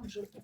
Там жовте.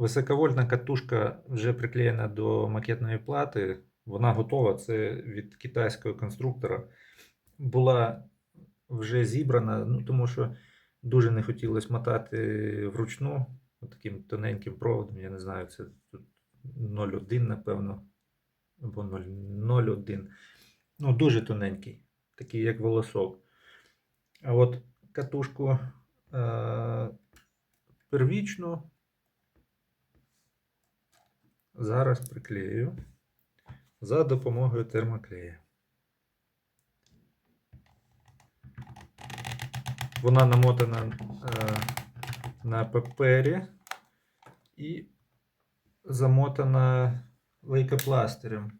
Високовольтна катушка вже приклеєна до макетної плати. Вона готова. Це від китайського конструктора. Була вже зібрана, ну, тому що дуже не хотілося мотати вручну таким тоненьким проводом. Я не знаю, це тут 0,1, напевно, або 0,01. Ну, дуже тоненький, такий як волосок. А от катушку е- первічну зараз приклею за допомогою термоклея. Вона намотана е, на папері і замотана лейкопластирем.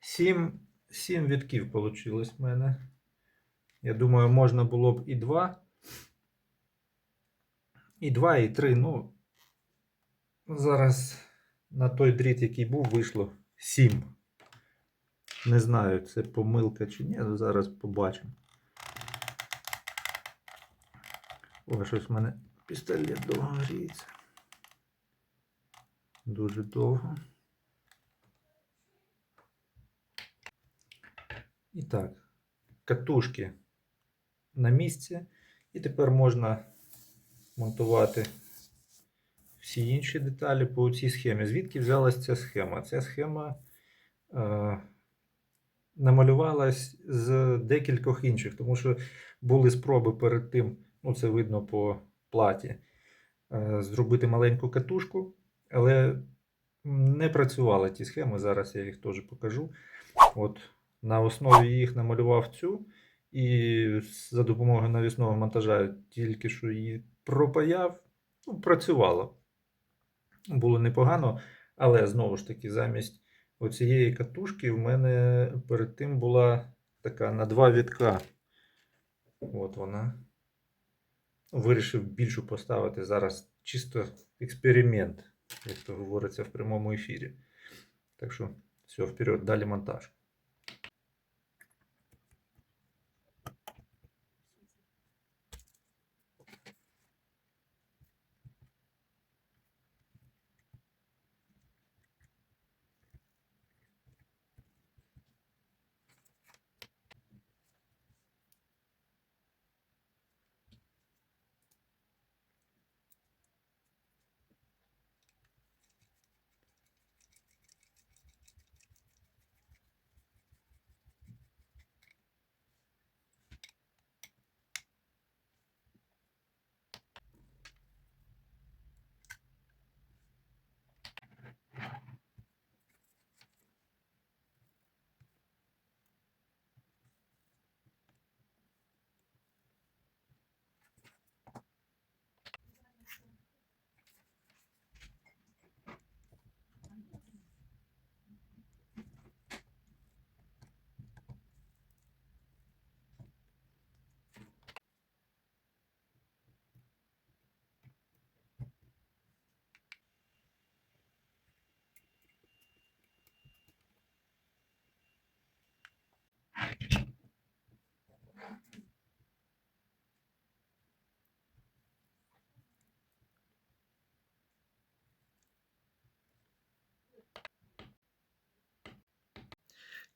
Сім, сім вітків вийшло в мене. Я думаю, можна було б і два. І два, і три. Ну, зараз на той дріт, який був, вийшло 7. Не знаю, це помилка чи ні, але зараз побачимо. О, щось в мене пістолет довго гріється. Дуже довго. І так, катушки на місці. І тепер можна монтувати всі інші деталі по цій схемі. Звідки взялася ця схема? Ця схема е, намалювалась з декількох інших, тому що були спроби перед тим, ну це видно по платі, е, зробити маленьку катушку, але не працювали ті схеми. Зараз я їх теж покажу. От на основі їх намалював цю. І за допомогою навісного монтажа тільки що її пропаяв, ну, працювало було непогано, але знову ж таки, замість оцієї катушки в мене перед тим була така на два вітка. От вона. Вирішив більшу поставити зараз чисто експеримент, як то говориться в прямому ефірі. Так що, все, вперед, далі монтаж.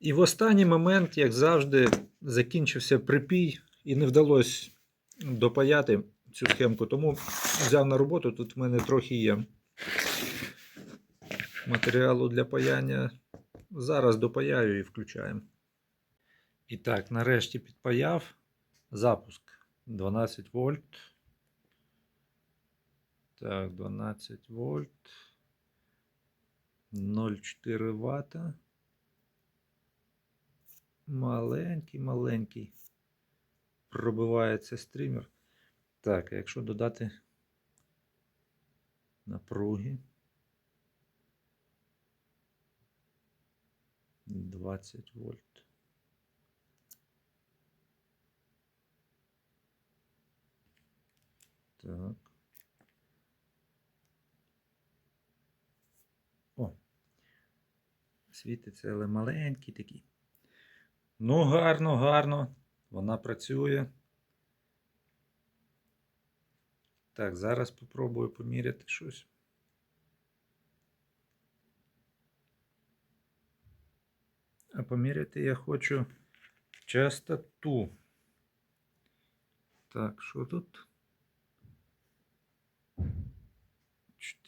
І в останній момент, як завжди, закінчився припій і не вдалося допаяти цю схемку. Тому взяв на роботу. Тут в мене трохи є матеріалу для паяння. Зараз допаяю і включаємо. І так, нарешті підпаяв. Запуск 12 вольт. Так, 12 вольт. 0,4 ватта. Маленький, маленький. пробивається стрімер. Так, якщо додати напруги. 20 вольт. Так. О. Світиться, але маленький такий. Ну, гарно, гарно. Вона працює. Так, зараз попробую поміряти щось. А поміряти я хочу частоту. Так, що тут?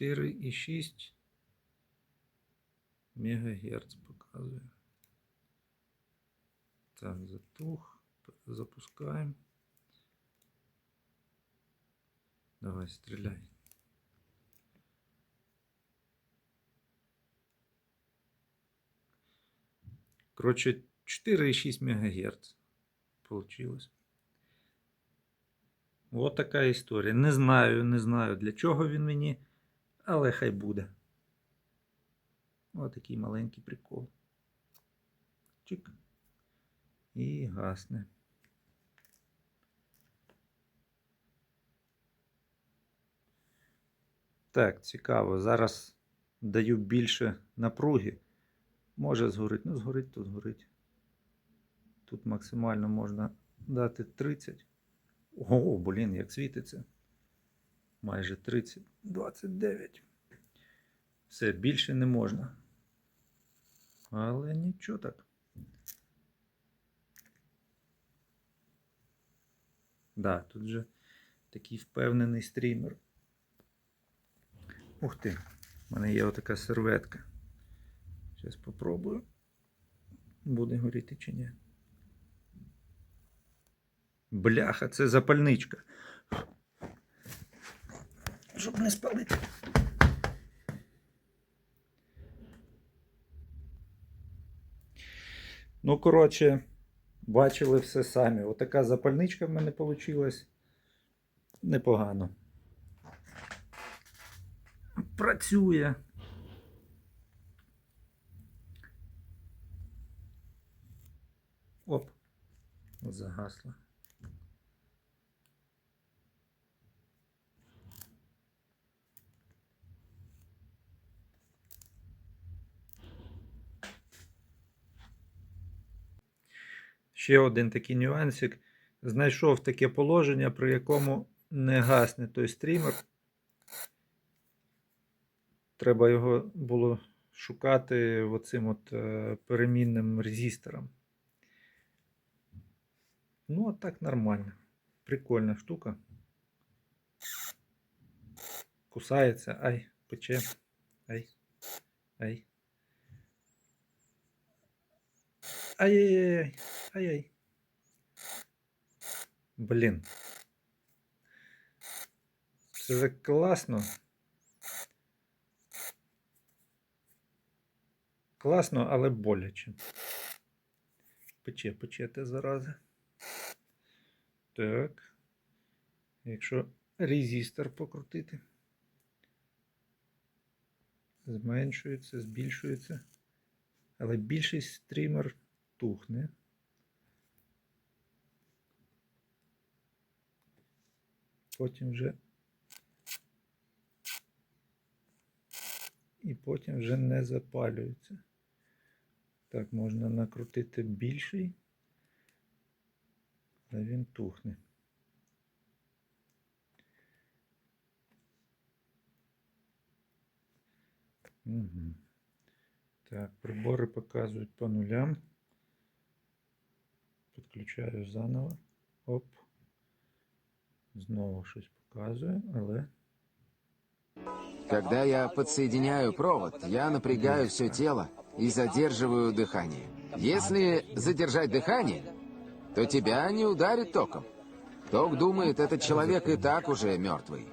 4,6 МГц показує. Так, затух. Запускаємо. Давай, стреляй. Короче, 4,6 МГц получилось. От така історія. Не знаю, не знаю, для чого він мені, але хай буде. Ось такий маленький прикол. Чик. І гасне. Так, цікаво. Зараз даю більше напруги. Може згорить. Ну, згорить, то згорить. Тут максимально можна дати 30. О, блін, як світиться. Майже 30. 29. Все, більше не можна. Але нічого так. Да, тут же такий впевнений стрімер. Ух ти, в мене є отака серветка. Зараз спробую. Буде горіти чи ні. Бляха, це запальничка. Щоб не спалити. Ну, коротше, бачили все самі. Отака запальничка в мене вийшла. Непогано. Працює. Оп, загасла. Ще один такий нюансик. Знайшов таке положення, при якому не гасне той стрімер. Треба його було шукати оцим от е, перемінним резистором. Ну, а так нормально. Прикольна штука. Кусається. Ай, пече. Ай. Ай. Ай-яй-яй. Ай-яй. Блін. Це так класно. Класно, але боляче. Пече, пече те зарази. Так. Якщо резистор покрутити, зменшується, збільшується. Але більшість стрімер тухне. Потім вже і потім вже не запалюється. Так, можна накрутити більший, але він тухне. Угу. Так, прибори показують по нулям. Підключаю заново. Оп. Знову щось показує, але. Когда я подсоединяю провод, я напрягаю все тело и задерживаю дыхание. Если задержать дыхание, то тебя не ударит током. Ток думает, этот человек и так уже мертвый.